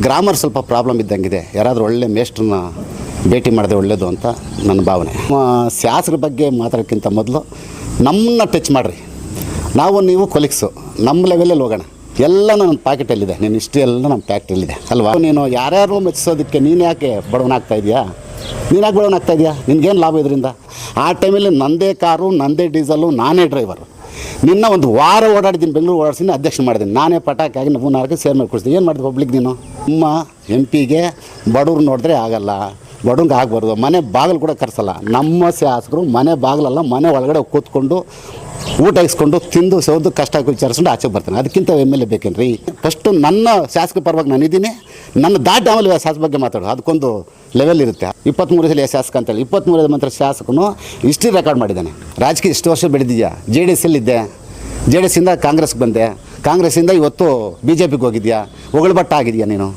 Grammar ಸ್ವಲ್ಪ problem ಇದ್ದಂಗಿದೆ. ಯಾರಾದರೂ ಒಳ್ಳೆ ಮೇಸ್ಟ್ರನ್ನ ಭೇಟಿ ಮಾಡಿದೆ ಒಳ್ಳೆಯದು ಅಂತ ನನ್ನ ಭಾವನೆ. ಶಾಸ್ತ್ರ ಬಗ್ಗೆ ಮಾತಾಡೋಕ್ಕಿಂತ ಮೊದಲು ನಮ್ಮನ್ನ ಟಚ್ ಮಾಡಿರಿ. ನಾವು ನೀವು ಕೊಲಿಕ್ಸು. ನಮ್ಮ ಲೆವೆಲಲ್ಲಿ ಹೋಗೋಣ. ಎಲ್ಲ ನನ್ನ ಪ್ಯಾಕೆಟಲ್ಲಿದೆ ನೀನು ಇಷ್ಟು ಎಲ್ಲ ನಮ್ಮ ಪ್ಯಾಕೆಟಲ್ಲಿದೆ ಅಲ್ವಾ? ನೀನು ಯಾರ್ಯಾರು ಮೆಚ್ಚಿಸೋದಕ್ಕೆ ನೀನು ಯಾಕೆ ಬಡವನಾಗ್ತಾ ಇದೆಯಾ? ನೀನು ಯಾಕೆ ಬಡವನಾಗ್ತಾ ಇದೆಯಾ? ನಿನಗೇನು ಲಾಭ ಇದರಿಂದ? ಆ ಟೈಮಲ್ಲಿ ನಂದೇ ಕಾರು, ನಂದೇ ಡೀಸಲು ನಾನೇ ಡ್ರೈವರು ನಿನ್ನ ಒಂದು ವಾರ ಓಡಾಡಿದ್ದೀನಿ, ಬೆಂಗಳೂರು ಓಡಾಡ್ಸಿನ ಅಧ್ಯಕ್ಷ ಮಾಡಿದ್ದೀನಿ. ನಾನೇ ಪಟಾಕಿ ಆಗಿ ನಾವು ನಾಲ್ಕು ಸೇರ್ ಮಾಡಿ ಏನು ಮಾಡಿದೆ ಪಬ್ಲಿಕ್ ನೀನು? ನಿಮ್ಮ ಎಂ ಪಿಗೆ ಬಡವ್ರು ನೋಡಿದ್ರೆ ಆಗಲ್ಲ. ಬಡವ್ರಿಗೆ ಆಗಬಾರ್ದು. ಮನೆ ಬಾಗಿಲು ಕೂಡ ಕರೆಸಲ್ಲ ನಮ್ಮ ಶಾಸಕರು ಮನೆ ಬಾಗಿಲಲ್ಲ, ಮನೆ ಒಳಗಡೆ ಕೂತ್ಕೊಂಡು ಊಟ ಇಸ್ಕೊಂಡು ತಿಂದು ಸೌದು ಕಷ್ಟ ವಿಚಾರಿಸ್ಕೊಂಡು ಆಚೆ ಬರ್ತಾನೆ. ಅದಕ್ಕಿಂತ ಎಂ ಎಲ್ ಎ ಬೇಕೇನ್ರಿ? ಫಸ್ಟು ನನ್ನ ಶಾಸಕ ಪರವಾಗಿ ನಾನು ಇದ್ದೀನಿ. ನನ್ನ ದಾಟಿ ಆಮೇಲೆ ಶಾಸಕ ಬಗ್ಗೆ ಮಾತಾಡೋದು ಅದಕ್ಕೊಂದು ಲೆವೆಲ್ ಇರುತ್ತೆ. ಇಪ್ಪತ್ತ್ಮೂರು ಸಲ ಶಾಸಕ ಅಂತೇಳಿ ಇಪ್ಪತ್ತ್ಮೂರು ಮಂತ್ರ ಶಾಸಕನು ಹಿಸ್ಟ್ರಿ ರೆಕಾರ್ಡ್ ಮಾಡಿದ್ದಾನೆ. ರಾಜಕೀಯ ಇಷ್ಟು ವರ್ಷ ಬೆಳೆದಿದ್ಯಾ? ಜೆ ಡಿ ಎಸ್ ಇದ್ದೆ. ಜೆ ಡಿ ಎಸ್ಸಿಂದ ಕಾಂಗ್ರೆಸ್ಗೆ ಬಂದೆ. ಕಾಂಗ್ರೆಸ್ಸಿಂದ ಇವತ್ತು ಬಿ ಜೆ ಪಿಗೆ ಹೋಗಿದ್ಯಾ? ಹೊಗಳಬಟ್ಟ ಆಗಿದೆಯಾ ನೀನು?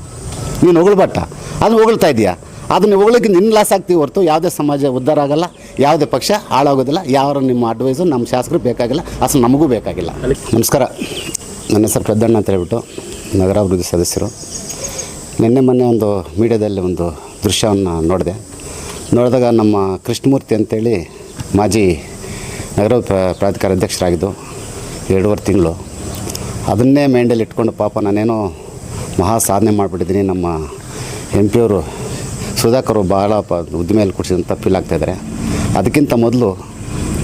ನೀನು ಹೊಗಳಬಟ್ಟ? ಅದನ್ನು ಹೊಗಳ್ತಾ ಇದೆಯಾ? ಅದನ್ನು ಹೋಗ್ಲಿಕ್ಕೆ ನಿನ್ನ ಲಾಸ್ ಆಗ್ತೀವಿ ಹೊರತು ಯಾವುದೇ ಸಮಾಜ ಉದ್ಧಾರ ಆಗಲ್ಲ, ಯಾವುದೇ ಪಕ್ಷ ಹಾಳಾಗೋದಿಲ್ಲ. ಯಾರು ನಿಮ್ಮ ಅಡ್ವೈಸು ನಮ್ಮ ಶಾಸಕರು ಬೇಕಾಗಿಲ್ಲ, ಅಸಲು ನಮಗೂ ಬೇಕಾಗಿಲ್ಲ. ನಮಸ್ಕಾರ. ನನ್ನ ಹೆಸರು ಪ್ರದಣ್ಣ ಅಂತ ಹೇಳ್ಬಿಟ್ಟು ನಗರಾಭಿವೃದ್ಧಿ ಸದಸ್ಯರು. ನಿನ್ನೆ ಮೊನ್ನೆ ಒಂದು ಮೀಡಿಯಾದಲ್ಲಿ ಒಂದು ದೃಶ್ಯವನ್ನು ನೋಡಿದೆ. ನೋಡಿದಾಗ ನಮ್ಮ ಕೃಷ್ಣಮೂರ್ತಿ ಅಂತೇಳಿ ಮಾಜಿ ನಗರ ಪ್ರ- ಪ್ರಾಧಿಕಾರ ಅಧ್ಯಕ್ಷರಾಗಿದ್ದು, ಎರಡೂವರೆ ತಿಂಗಳು. ಅದನ್ನೇ ಮೈಂಡಲ್ಲಿ ಇಟ್ಕೊಂಡು ಪಾಪ ನಾನೇನೋ ಮಹಾ ಸಾಧನೆ ಮಾಡಿಬಿಟ್ಟಿದ್ದೀನಿ ನಮ್ಮ ಎಂ ಪಿಯವರು ಸುಧಾಕರ್ ಭಾಳ ಪ ಉದ್ದಿಮೆಯಲ್ಲಿ ಕೊಡಿಸಿದಂಥ ಫೀಲ್ ಅದಕ್ಕಿಂತ ಮೊದಲು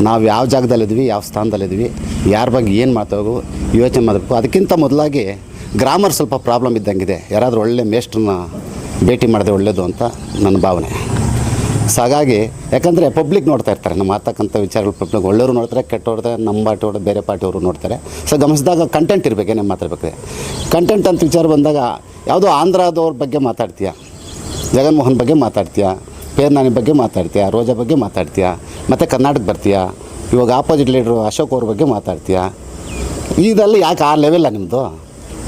ನಾವು ಯಾವ ಜಾಗದಲ್ಲಿದ್ವಿ ಯಾವ ಸ್ಥಾನದಲ್ಲಿದ್ವಿ ಯಾರ ಬಗ್ಗೆ ಏನು ಮಾತಾಡೋದು ಯೋಚನೆ ಮಾಡಬೇಕು. ಅದಕ್ಕಿಂತ ಮೊದಲಾಗಿ ಗ್ರಾಮರ್ ಸ್ವಲ್ಪ ಪ್ರಾಬ್ಲಮ್ ಇದ್ದಂಗಿದೆ. ಯಾರಾದರೂ ಒಳ್ಳೆ ಮೇಸ್ಟ್ರನ್ನ ಭೇಟಿ ಮಾಡಿದೆ ಒಳ್ಳೆಯದು ಅಂತ ನನ್ನ ಭಾವನೆ. ಸೊ ಹಾಗಾಗಿ, ಯಾಕಂದರೆ ಪಬ್ಲಿಕ್ ನೋಡ್ತಾ ಇರ್ತಾರೆ. ನಮ್ಮ ಮಾತಕ್ಕಂಥ ವಿಚಾರಗಳು ಪಬ್ಲಿಕ್ ಒಳ್ಳೆಯವರು ನೋಡ್ತಾರೆ, ಕೆಟ್ಟವ್ರದೆ ನಮ್ಮ ಪಾರ್ಟಿಯವರು ಬೇರೆ ಪಾರ್ಟಿಯವರು ನೋಡ್ತಾರೆ. ಸೊ ಗಮನಿಸಿದಾಗ ಕಂಟೆಂಟ್ ಇರಬೇಕೇನೆ ಮಾತಾಡ್ಬೇಕು. ಕಂಟೆಂಟ್ ಅಂತ ವಿಚಾರ ಬಂದಾಗ, ಯಾವುದೋ ಆಂಧ್ರದವ್ರ ಬಗ್ಗೆ ಮಾತಾಡ್ತೀಯ? ಜಗನ್ಮೋಹನ್ ಬಗ್ಗೆ ಮಾತಾಡ್ತೀಯಾ? ಪೇರ್ನಾನಿ ಬಗ್ಗೆ ಮಾತಾಡ್ತೀಯಾ? ರೋಜಾ ಬಗ್ಗೆ ಮಾತಾಡ್ತೀಯಾ? ಮತ್ತು ಕರ್ನಾಟಕ ಬರ್ತೀಯಾ? ಇವಾಗ ಆಪೋಸಿಟ್ ಲೀಡ್ರು ಅಶೋಕ್ ಅವ್ರ ಬಗ್ಗೆ ಮಾತಾಡ್ತೀಯಾ? ಇದೆಲ್ಲ ಯಾಕೆ ಆ ಲೆವೆಲ್ಲ ನಿಮ್ಮದು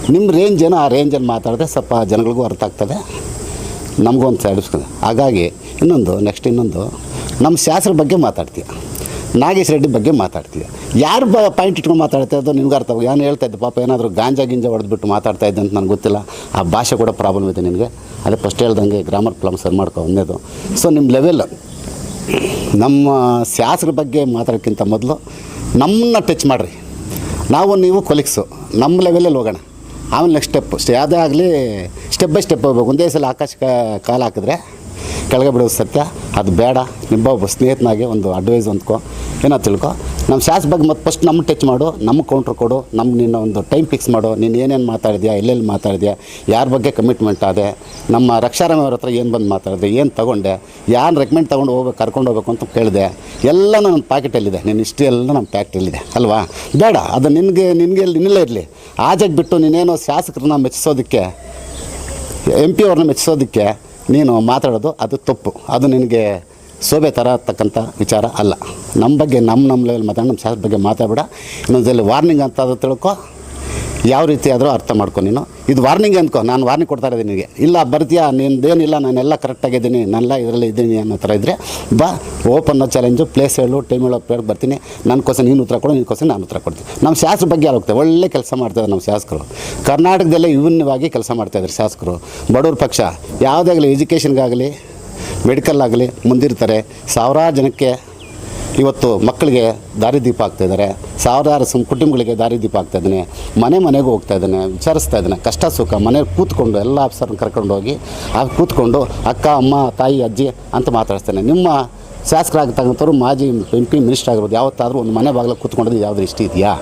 ನಿಮ್ಮ ರೇಂಜ್ ಏನೋ ಆ ರೇಂಜಲ್ಲಿ ಮಾತಾಡಿದ್ರೆ ಸ್ವಲ್ಪ ಜನಗಳಿಗೂ ಅರ್ಥ ಆಗ್ತದೆ. ನಮಗೂ ಒಂದು ಸೈಡ್ಸ್ಕೊಂಡು ಹಾಗಾಗಿ ಇನ್ನೊಂದು ನೆಕ್ಸ್ಟ್ ಇನ್ನೊಂದು. ನಮ್ಮ ಶಾಸ್ತ್ರ ಬಗ್ಗೆ ಮಾತಾಡ್ತೀಯ? ನಾಗೇಶ್ ರೆಡ್ಡಿ ಬಗ್ಗೆ ಮಾತಾಡ್ತೀವಿ ಯಾರು ಬ ಪಾಯಿಂಟ್ ಇಟ್ಕೊಂಡು ಮಾತಾಡ್ತಾ ಇದ್ದೋ ನಿಮ್ಗೆ ಅರ್ಥ ಏನು ಹೇಳ್ತಾ ಇದ್ದೆ, ಪಾಪ ಏನಾದರೂ ಗಾಂಜಾ ಗಿಂಜಾ ಹೊಡೆದ್ಬಿಟ್ಟು ಮಾತಾಡ್ತಾ ಇದ್ದೆ ಅಂತ ನನಗೆ ಗೊತ್ತಿಲ್ಲ. ಆ ಭಾಷೆ ಕೂಡ ಪ್ರಾಬ್ಲಮ್ ಇದೆ ನಿಮಗೆ ಅದೇ ಫಸ್ಟ್ ಹೇಳ್ದಂಗೆ ಗ್ರಾಮರ್ ಪ್ರಾಬ್ಲಮ್ ಸರಿ ಮಾಡ್ಕೊ ಒಂದೇದು. ಸೊ ನಿಮ್ಮ ಲೆವೆಲ್ ನಮ್ಮ ಶಾಸ್ತ್ರ ಬಗ್ಗೆ ಮಾತಾಡೋಕ್ಕಿಂತ ಮೊದಲು ನಮ್ಮನ್ನ ಟಚ್ ಮಾಡಿರಿ. ನಾವು ನೀವು ಕೊಲಿಕ್ಸು ನಮ್ಮ ಲೆವೆಲಲ್ಲಿ ಹೋಗೋಣ. ಆಮೇಲೆ ನೆಕ್ಸ್ಟ್ ಸ್ಟೆಪ್ ಯಾವುದೇ ಆಗಲಿ ಸ್ಟೆಪ್ ಬೈ ಸ್ಟೆಪ್ ಹೋಗ್ಬೇಕು. ಒಂದೇ ಸಲ ಆಕಾಶ ಕಾಲು ಹಾಕಿದ್ರೆ ಕೆಳಗೆ ಬಿಡೋದು ಸತ್ಯ. ಅದು ಬೇಡ. ನಿಮ್ಮ ಒಬ್ಬ ಸ್ನೇಹಿತನಾಗೆ ಒಂದು ಅಡ್ವೈಸ್ ಅಂದ್ಕೊ ಏನೋ ತಿಳ್ಕೊ? ನಮ್ಮ ಶಾಸ್ ಬಗ್ಗೆ ಮತ್ತೆ ಫಸ್ಟ್ ನಮ್ಮ ಟಚ್ ಮಾಡು ನಮ್ಮ ಕೌಂಟ್ರ್ ಕೊಡು ನಮ್ಮ ನಿನ್ನ ಒಂದು ಟೈಮ್ ಫಿಕ್ಸ್ ಮಾಡು, ನೀನು ಏನೇನು ಮಾತಾಡಿದ್ಯಾ, ಎಲ್ಲೆಲ್ಲಿ ಮಾತಾಡಿದ್ಯಾ, ಯಾರ ಬಗ್ಗೆ ಕಮಿಟ್ಮೆಂಟ್ ಆದೆ, ನಮ್ಮ ರಕ್ಷಾರಾಮ್ ಅವ್ರ ಹತ್ರ ಏನು ಬಂದು ಮಾತಾಡಿದೆ, ಏನು ತೊಗೊಂಡೆ ಯಾರು ರೆಕಮೆಂಡ್ ತೊಗೊಂಡು ಹೋಗ್ಬೇಕು, ಕರ್ಕೊಂಡು ಹೋಗ್ಬೇಕು ಅಂತ ಕೇಳಿದೆ. ಎಲ್ಲ ನನ್ನ ಪ್ಯಾಕೆಟಲ್ಲಿದೆ ನಿನ್ನ ಇಷ್ಟು ಎಲ್ಲ ನಮ್ಮ ಪ್ಯಾಕೆಟಲ್ಲಿದೆ ಅಲ್ವಾ? ಬೇಡ, ಅದು ನಿನಗೆ ನಿನಗೆ ನಿನ್ನಲ್ಲೇ ಇರಲಿ. ಆಜಾಗಿ ಬಿಟ್ಟು ನೀನೇನೋ ಶಾಸಕರನ್ನ ಮೆಚ್ಚಿಸೋದಕ್ಕೆ ಎಂ ಪಿ ಅವ್ರನ್ನ ಮೆಚ್ಚಿಸೋದಕ್ಕೆ ನೀನು ಮಾತಾಡೋದು ಅದು ತಪ್ಪು, ಅದು ನಿನಗೆ ಶೋಭೆ ತರತಕ್ಕಂಥ ವಿಚಾರ ಅಲ್ಲ. ನಮ್ಮ ಬಗ್ಗೆ ನಮ್ಮ ನಮ್ಮ ಲೆವೆಲ್ ಮಾತಾಡಿ ನಮ್ಮ ಶಾಸ್ತ್ರ ಬಗ್ಗೆ ಮಾತಾಡಬೇಡ. ಇನ್ನೊಂದಲ್ಲಿ ವಾರ್ನಿಂಗ್ ಅಂತ ಅದು ತಿಳ್ಕೊ. ಯಾವ ರೀತಿ ಆದರೂ ಅರ್ಥ ಮಾಡ್ಕೊ ನೀನು. ಇದು ವಾರ್ನಿಂಗ್ ಅಂದ್ಕೊ ನಾನು ವಾರ್ನಿಂಗ್ ಕೊಡ್ತಾ ಇದ್ದೀನಿ ನಿನಗೆ. ಇಲ್ಲ, ಬರ್ತೀಯಾ? ನಿಂದೇನಿಲ್ಲ, ನಾನೆಲ್ಲ ಕರೆಕ್ಟಾಗಿದ್ದೀನಿ ನಾನೆಲ್ಲ ಇದರಲ್ಲಿ ಇದ್ದೀನಿ ಅನ್ನೋ ಥರ ಇದ್ದರೆ ಬಾ ಓಪನ್ ಚಾಲೆಂಜು ಪ್ಲೇಸ್ ಹೇಳು ಟೈಮ್ ಹೇಳೋ ಪ್ಲೇಟ್ ಬರ್ತೀನಿ. ನನಗೋಸ್ಕರ ನೀನು ಉತ್ತರ ಕೊಡು ನಿನಗೋಸ್ಕರ ನಾನು ಉತ್ತರ ಕೊಡ್ತೀನಿ. ನಮ್ಮ ಶಾಸ್ತ್ರ ಬಗ್ಗೆ ಯಾರು ಹೋಗ್ತೇವೆ ಒಳ್ಳೆ ಕೆಲಸ ಮಾಡ್ತಾರೆ ನಮ್ಮ ಶಾಸಕರು. ಕರ್ನಾಟಕದಲ್ಲೇ ವಿಭಿನ್ನವಾಗಿ ಕೆಲಸ ಮಾಡ್ತಾಯಿದ್ದಾರೆ ಶಾಸಕರು. ಬಡವ್ರ ಪಕ್ಷ. ಯಾವುದೇ ಆಗಲಿ ಎಜುಕೇಷನ್ಗಾಗಲಿ ಮೆಡಿಕಲ್ ಆಗಲಿ ಮುಂದಿರ್ತಾರೆ. ಸಾವಿರಾರು ಜನಕ್ಕೆ ಇವತ್ತು ಮಕ್ಕಳಿಗೆ ದಾರಿದೀಪ ಆಗ್ತಾಯಿದ್ದಾರೆ ಸಾವಿರಾರು ಸಂ ಕುಟುಂಬಗಳಿಗೆ ದಾರಿದೀಪ ಆಗ್ತಾ ಇದ್ದಾನೆ. ಮನೆ ಮನೆಗೂ ಹೋಗ್ತಾ ಇದ್ದಾನೆ, ವಿಚಾರಿಸ್ತಾ ಇದ್ದಾನೆ. ಕಷ್ಟ ಸುಖ ಮನೇಲಿ ಕೂತ್ಕೊಂಡು ಎಲ್ಲ ಆಫೀಸರ್ನ ಕರ್ಕೊಂಡು ಹೋಗಿ ಆ ಕೂತ್ಕೊಂಡು ಅಕ್ಕ, ಅಮ್ಮ, ತಾಯಿ, ಅಜ್ಜಿ ಅಂತ ಮಾತಾಡಿಸ್ತಾನೆ. ನಿಮ್ಮ ಶಾಸಕರಾಗತಕ್ಕಂಥವ್ರು ಮಾಜಿ ಎಂ ಪಿ ಮಿನಿಸ್ಟರ್ ಆಗಿರ್ಬೋದು ಯಾವತ್ತಾದರೂ ಒಂದು ಮನೆ ಬಾಗಿಲು ಕೂತ್ಕೊಂಡಿದ್ದು ಯಾವ್ದು ಇಷ್ಟ ಇದೆಯಾ?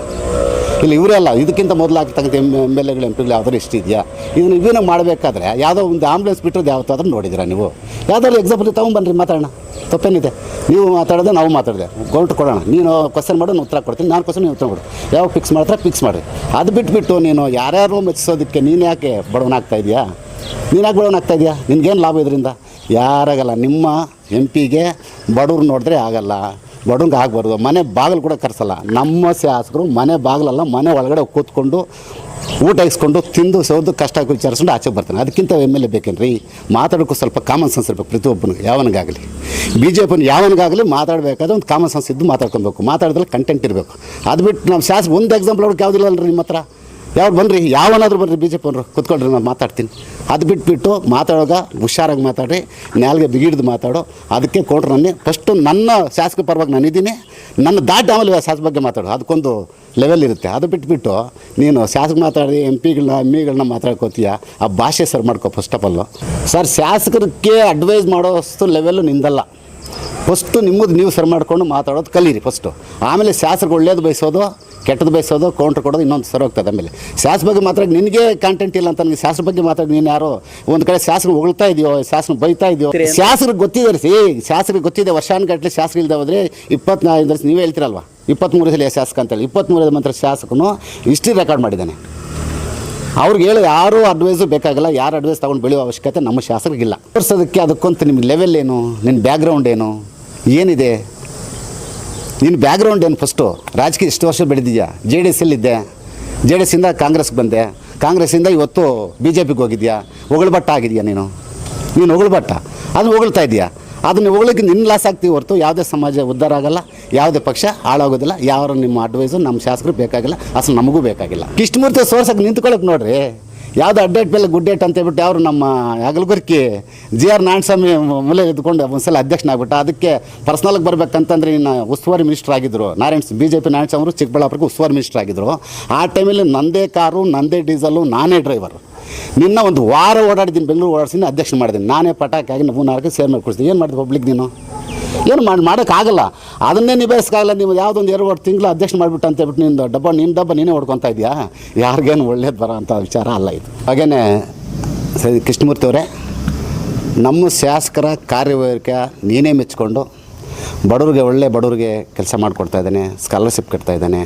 ಇಲ್ಲಿ ಇವರೆಲ್ಲ ಇದಕ್ಕಿಂತ ಮೊದಲು ಆಗ್ತಕ್ಕಂಥ ಎಂ ಎಂ ಎಲ್ ಎಗಳು, ಎಂ ಪಿಗಳು ಯಾವ್ದಾದ್ರು ಇಷ್ಟ ಇದೆಯಾ? ಇದನ್ನು ಇವನ್ನ ಮಾಡಬೇಕಾದ್ರೆ ಯಾವುದೋ ಒಂದು ಆಂಬುಲೆನ್ಸ್ ಬಿಟ್ಟರೆ ಯಾವತ್ತಾದ್ರೂ ನೋಡಿದ್ದೀರಾ ನೀವು? ಯಾವ್ದಾದ್ರು ಎಕ್ಸಾಂಪಲ್ ತೊಗೊಂಬನ್ರಿ ಮಾತಾಡೋಣ. ತಪ್ಪೇನಿದೆ. ನೀವು ಮಾತಾಡೋದು, ನಾವು ಮಾತಾಡಿದೆ. ಗೌರ್ಮೆಂಟ್ ಕೊಡೋಣ. ನೀನು ಕ್ವಶನ್ ಮಾಡು ಉತ್ತರ ಕೊಡ್ತೀನಿ. ನಾನು ಕ್ವಶನ್ ನೀವು ಉತ್ತರ ಕೊಡು. ಯಾವ ಫಿಕ್ಸ್ ಮಾಡ್ತಾರೆ ಫಿಕ್ಸ್ ಮಾಡಿ ಅದು ಬಿಟ್ಬಿಟ್ಟು ನೀನು ಯಾರ್ಯಾರು ಮೆಚ್ಚಿಸೋದಕ್ಕೆ ನೀನು ಯಾಕೆ ಬಡವನಾಗ್ತಾ ಇದೆಯಾ? ನೀನು ಯಾಕೆ ಬಡವನಾಗ್ತಾ ಇದೆಯಾ? ನಿನಗೇನು ಲಾಭ ಇದರಿಂದ? ಯಾರಾಗಲ್ಲ, ನಿಮ್ಮ ಎಂ ಪಿಗೆ ಬಡವ್ರು ನೋಡಿದ್ರೆ ಆಗಲ್ಲ. ಬಡವ್ರಿಗೆ ಆಗಬಾರ್ದು. ಮನೆ ಬಾಗಿಲು ಕೂಡ ಕರೆಸಲ್ಲ. ನಮ್ಮ ಶಾಸಕರು ಮನೆ ಬಾಗಿಲಲ್ಲ, ಮನೆ ಒಳಗಡೆ ಕೂತ್ಕೊಂಡು ಊಟ ಇಸ್ಕೊಂಡು ತಿಂದು ಸೌದು ಕಷ್ಟ ವಿಚಾರಿಸ್ಕೊಂಡು ಆಚೆ ಬರ್ತಾನೆ. ಅದಕ್ಕಿಂತ ಎಂ ಎಲ್ ಎ ಬೇಕೇನ್ರಿ? ಮಾತಾಡೋಕ್ಕೂ ಸ್ವಲ್ಪ ಕಾಮನ್ ಸೆನ್ಸ್ ಇರಬೇಕು ಪ್ರತಿಯೊಬ್ಬನಿಗೆ, ಯಾವನಿಗಾಗಲಿ. ಬಿ ಜೆ ಪಿನ ಯಾವನಿಗಾಗಲಿ ಮಾತಾಡಬೇಕಾದ್ರೆ ಒಂದು ಕಾಮನ್ ಸೆನ್ಸ್ ಇದ್ದು ಮಾತಾಡ್ಕೊಬೇಕು. ಮಾತಾಡಿದ್ರೆ ಕಂಟೆಂಟ್ ಇರಬೇಕು. ಅದು ಬಿಟ್ಟು ನಮ್ಮ ಶಾಸಕ ಒಂದು ಎಕ್ಸಾಂಪಲ್ ಅವ್ರಿಗೆ ಯಾವುದಿಲ್ಲ ಅಲ್ರಿ ನಿಮ್ಮ ಹತ್ರ? ಯಾವ್ರು ಬನ್ನಿರಿ ಯಾವನಾದರೂ ಬನ್ನಿರಿ ಬಿ ಜೆ ಪಿ ಕುತ್ಕೊಳ್ರಿ, ನಾನು ಮಾತಾಡ್ತೀನಿ. ಅದು ಬಿಟ್ಬಿಟ್ಟು ಮಾತಾಡೋಗ ಹುಷಾರಾಗಿ ಮಾತಾಡಿ ನಾಲ್ಗೆ ಬಿಗಿಡ್ದು ಮಾತಾಡೋ, ಅದಕ್ಕೆ ಕೊಟ್ರು ನನ್ನೇ ಫಸ್ಟು ನನ್ನ ಶಾಸಕ ಪರವಾಗಿ ನಾನಿದ್ದೀನಿ ನನ್ನ ದಾಟಿ ಆಮೇಲೆ ಶಾಸಕ ಬಗ್ಗೆ ಮಾತಾಡೋ. ಅದಕ್ಕೊಂದು ಲೆವೆಲ್ ಇರುತ್ತೆ. ಅದು ಬಿಟ್ಬಿಟ್ಟು ನೀನು ಶಾಸಕ ಮಾತಾಡಿ ಎಂ ಪಿಗಳನ್ನ ಎಂ ಇಗಳನ್ನ ಮಾತಾಡ್ಕೋತೀಯ? ಆ ಭಾಷೆ ಸರ್ ಮಾಡ್ಕೋ ಫಸ್ಟ್ ಆಫ್ ಆಲ್ ಸರ್, ಶಾಸಕರಿಗೆ ಅಡ್ವೈಸ್ ಮಾಡೋಷ್ಟು ಲೆವೆಲ್ಲು ನಿಂದಲ್ಲ. ಫಸ್ಟು ನಿಮ್ಮದು ನೀವು ಸರ್ ಮಾಡ್ಕೊಂಡು ಮಾತಾಡೋದು ಕಲೀರಿ ಫಸ್ಟು ಆಮೇಲೆ ಶಾಸಕರು ಒಳ್ಳೇದು ಬಯಸೋದು ಕೆಟ್ಟದ್ದು ಬಯಸೋದು ಕೌಂಟ್ರ್ ಕೊಡೋದು ಇನ್ನೊಂದು ಸರಿ ಹೋಗ್ತದೆ ಆಮೇಲೆ. ಶಾಸ್ತ್ರ ಬಗ್ಗೆ ಮಾತ್ರ ನಿನಗೆ ಕಾಂಟೆಂಟ್ ಇಲ್ಲ ಅಂತ ನನಗೆ ಶಾಸ್ತ್ರ ಬಗ್ಗೆ ಮಾತ್ರ ನೀನು ಯಾರೋ ಒಂದು ಕಡೆ ಶಾಸ್ತ್ರ ಹೊಗಳ್ತಾ ಇದೆಯೋ ಶಾಸ್ತ್ರ ಬೈತಾ ಇದೆಯೋ ಶಾಸ್ತ್ರಕ್ಕೆ ಗೊತ್ತಿದೆ ರೀ. ಶಾಸ್ತ್ರಕ್ಕೆ ಗೊತ್ತಿದೆ ವರ್ಷಾನುಗಟ್ಟಲೆ ಶಾಸ್ತ್ರ ಇಲ್ಲದೆ ಹೋದ್ರೆ ಇಪ್ಪತ್ನಾಲ್ಕು ವರ್ಷ ನೀವೇ ಹೇಳ್ತಿರಲ್ವಾ? ಇಪ್ಪತ್ತ್ಮೂರು ಸಲ ಶಾಸಕ ಅಂತೇಳಿ. ಇಪ್ಪತ್ತ್ಮೂರರ ಮಂತ್ರ ಶಾಸಕನು ಹಿಸ್ಟ್ರಿ ರೆಕಾರ್ಡ್ ಮಾಡಿದ್ದಾನೆ. ಅವ್ರಿಗೆ ಹೇಳಿ ಯಾರು ಅಡ್ವೈಸು ಬೇಕಾಗಿಲ್ಲ ಯಾರು ಅಡ್ವೈಸ್ ತೊಗೊಂಡು ಬೆಳೆಯೋ ಅವಶ್ಯಕತೆ ನಮ್ಮ ಶಾಸಕರಿಗಿಲ್ಲ. ತೋರಿಸೋದಕ್ಕೆ ಅದಕ್ಕಂತ ನಿಮ್ಮ ಲೆವೆಲ್ ಏನು? ನಿನ್ನ ಬ್ಯಾಕ್ಗ್ರೌಂಡ್ ಏನು? ಏನಿದೆ? ನಿನ್ನ ಬ್ಯಾಕ್ಗ್ರೌಂಡ್ ಏನು ಫಸ್ಟು ರಾಜಕೀಯ ಇಷ್ಟು ವರ್ಷ ಬೆಳೆದಿದ್ಯಾ? ಜೆ ಡಿ ಎಸ್ ಇದ್ದೆ ಜೆ ಡಿ ಎಸ್ಸಿಂದ ಕಾಂಗ್ರೆಸ್ಗೆ ಬಂದೆ. ಕಾಂಗ್ರೆಸ್ಸಿಂದ ಇವತ್ತು ಬಿ ಜೆ ಪಿಗೆ ಹೋಗಿದ್ಯಾ? ಹೊಗಳ್ಬಟ್ಟ ಆಗಿದೆಯಾ ನೀನು? ನೀನು ಹೊಗಳ್ಬಟ್ಟ? ಅದನ್ನು ಹೊಗಳ್ತಾ ಇದೆಯಾ? ಅದನ್ನು ಹೊಗಳಕ್ಕೆ ನಿನ್ನ ಲಾಸ್ ಆಗ್ತೀವಿ ಹೊರತು ಯಾವುದೇ ಸಮಾಜ ಉದ್ಧಾರ ಆಗಲ್ಲ, ಯಾವುದೇ ಪಕ್ಷ ಹಾಳಾಗೋದಿಲ್ಲ ಯಾರು ನಿಮ್ಮ ಅಡ್ವೈಸು ನಮ್ಮ ಶಾಸಕರು ಬೇಕಾಗಿಲ್ಲ, ಅಸಲು ನಮಗೂ ಬೇಕಾಗಿಲ್ಲ. ಕೃಷ್ಣಮೂರ್ತಿ ಸೋರ್ಸಕ್ಕೆ ನಿಂತ್ಕೊಳ್ಳೋಕೆ ನೋಡ್ರಿ. ಯಾವ್ದು ಅಡ್ಡೇಟ್ ಮೇಲೆ ಗುಡ್ಡೇಟ್ ಅಂತ ಹೇಳ್ಬಿಟ್ಟು ಅವರು ನಮ್ಮ ಅಗಲಗುರ್ಕಿ ಜಿ ಆರ್ ನಾರಾಯಣಸ್ವಾಮಿ ಮೂಲೆ ಇದ್ಕೊಂಡು ಒಂದ್ಸಲ ಅಧ್ಯಕ್ಷನಾಗ್ಬಿಟ್ಟ ಅದಕ್ಕೆ ಪರ್ಸ್ನಲ್ಗೆ ಬರಬೇಕಂತಂದ್ರೆ ಇನ್ನು ಉಸ್ತುವಾರಿ ಮಿನಿಸ್ಟರ್ ಆಗಿದ್ದರು Narayana B J P Narayanaswamy ಅವರು ಚಿಕ್ಕಬಳ್ಳಾಪುರಕ್ಕೆ ಉಸ್ತುವಾರಿ ಮಿನಿಸ್ಟರ್ ಆಗಿದ್ದರು ಆ ಟೈಮಲ್ಲಿ ನಂದೇ ಕಾರು, ನಂದೇ ಡೀಸಲು ನಾನೇ ಡ್ರೈವರು ನಿನ್ನ ಒಂದು ವಾರ ಓಡಾಡಿದ್ದೀನಿ, ಬೆಂಗಳೂರು ಓಡಾಡ್ಸಿದ್ದೀನಿ ಅಧ್ಯಕ್ಷ ಮಾಡಿದ್ದೀನಿ. ನಾನೇ ಪಟಾಕಾಗಿ ಮೂರ್ನಾಲ್ಕು ಸೇರ್ ಮಾಡಿ ಕೊಡ್ತೀನಿ ಏನು ಮಾಡಿದೆ ಪಬ್ಲಿಕ್ ನೀನು? ಏನು ಮಾಡಿ ಮಾಡೋಕ್ಕಾಗಲ್ಲ. ಅದನ್ನೇ ನಿಭಾಯಿಸೋಕ್ಕಾಗಲ್ಲ ನೀವು ಯಾವುದೊಂದು ಎರಡು ತಿಂಗಳು ಅಧ್ಯಕ್ಷ ಮಾಡಿಬಿಟ್ಟು ಅಂತ ಹೇಳ್ಬಿಟ್ಟು ನಿಂದು ಡಬ್ಬ ನಿನ್ನ ಡಬ್ಬ ನೀನೇ ಹೊಡ್ಕೊತಾ ಇದೆಯಾ? ಯಾರಿಗೇನು ಒಳ್ಳೇದು ಬರೋ ಅಂಥ ವಿಚಾರ ಅಲ್ಲ ಇದು. ಹಾಗೇ ಸರಿ ಕೃಷ್ಣಮೂರ್ತಿ ಅವರೇ, ನಮ್ಮ ಶಾಸಕರ ಕಾರ್ಯವೈಖರಿ ನೀನೇ ಮೆಚ್ಚಿಕೊಂಡು ಬಡವ್ರಿಗೆ ಒಳ್ಳೆ ಬಡವ್ರಿಗೆ ಕೆಲಸ ಮಾಡಿಕೊಡ್ತಾ ಇದ್ದಾನೆ ಸ್ಕಾಲರ್ಶಿಪ್ ಕಟ್ತಾ ಇದ್ದಾನೆ,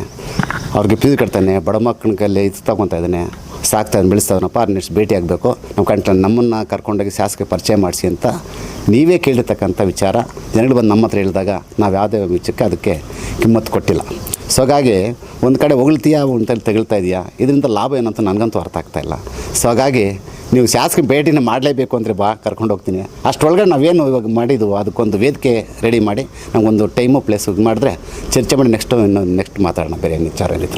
ಅವ್ರಿಗೆ ಫೀಸ್ ಕಟ್ತಾನೆ ಬಡ ಮಕ್ಕಳ ಕೈಲಿ ಇದು ತಗೊತಾ ಇದ್ದಾನೆ. ಸಾಕ್ತಾ ಇದ್ದಾನೆ ಬೆಳೆಸ್ತಾವನಪ್ಪ ನೆಕ್ಸ್ಟ್ ಭೇಟಿ ಆಗಬೇಕು. ನಮ್ಮ ಕಂಟ ನಮ್ಮನ್ನು ಕರ್ಕೊಂಡೋಗಿ ಶಾಸಕ ಪರಿಚಯ ಮಾಡಿಸಿ ಅಂತ ನೀವೇ ಕೇಳಿರ್ತಕ್ಕಂಥ ವಿಚಾರ. ಜನಗಳು ಬಂದು ನಮ್ಮ ಹತ್ರ ಹೇಳಿದಾಗ ನಾವು ಯಾವುದೇ ವಿಚಾರಕ್ಕೆ ಅದಕ್ಕೆ ಕಿಮ್ಮತ್ತು ಕೊಟ್ಟಿಲ್ಲ. ಸೊ ಹಾಗಾಗಿ ಒಂದು ಕಡೆ ಹೊಗಳ್ತೀಯಾ ಅಂತೇಳಿ ತೆಗಳ್ತಾ ಇದೆಯಾ? ಇದರಿಂದ ಲಾಭ ಏನಂತ ನನಗಂತೂ ಅರ್ಥ ಆಗ್ತಾ ಇಲ್ಲ. ಸೊ ಹಾಗಾಗಿ ನೀವು ಶಾಸಕ ಭೇಟಿನ ಮಾಡಲೇಬೇಕು ಅಂದರೆ ಬಾ, ಕರ್ಕೊಂಡು ಹೋಗ್ತೀನಿ. ಅಷ್ಟರೊಳಗಡೆ ನಾವೇನು ಇವಾಗ ಮಾಡಿದ್ವು, ಅದಕ್ಕೊಂದು ವೇದಿಕೆ ರೆಡಿ ಮಾಡಿ, ನಮಗೊಂದು ಟೈಮು ಪ್ಲೇಸ್ ಇದು ಮಾಡಿದ್ರೆ ಚರ್ಚೆ ಮಾಡಿ ನೆಕ್ಸ್ಟು ಇನ್ನೊಂದು ನೆಕ್ಸ್ಟ್ ಮಾತಾಡೋಣ. ಬೇರೆ ವಿಚಾರ ಏನಿದ್ರು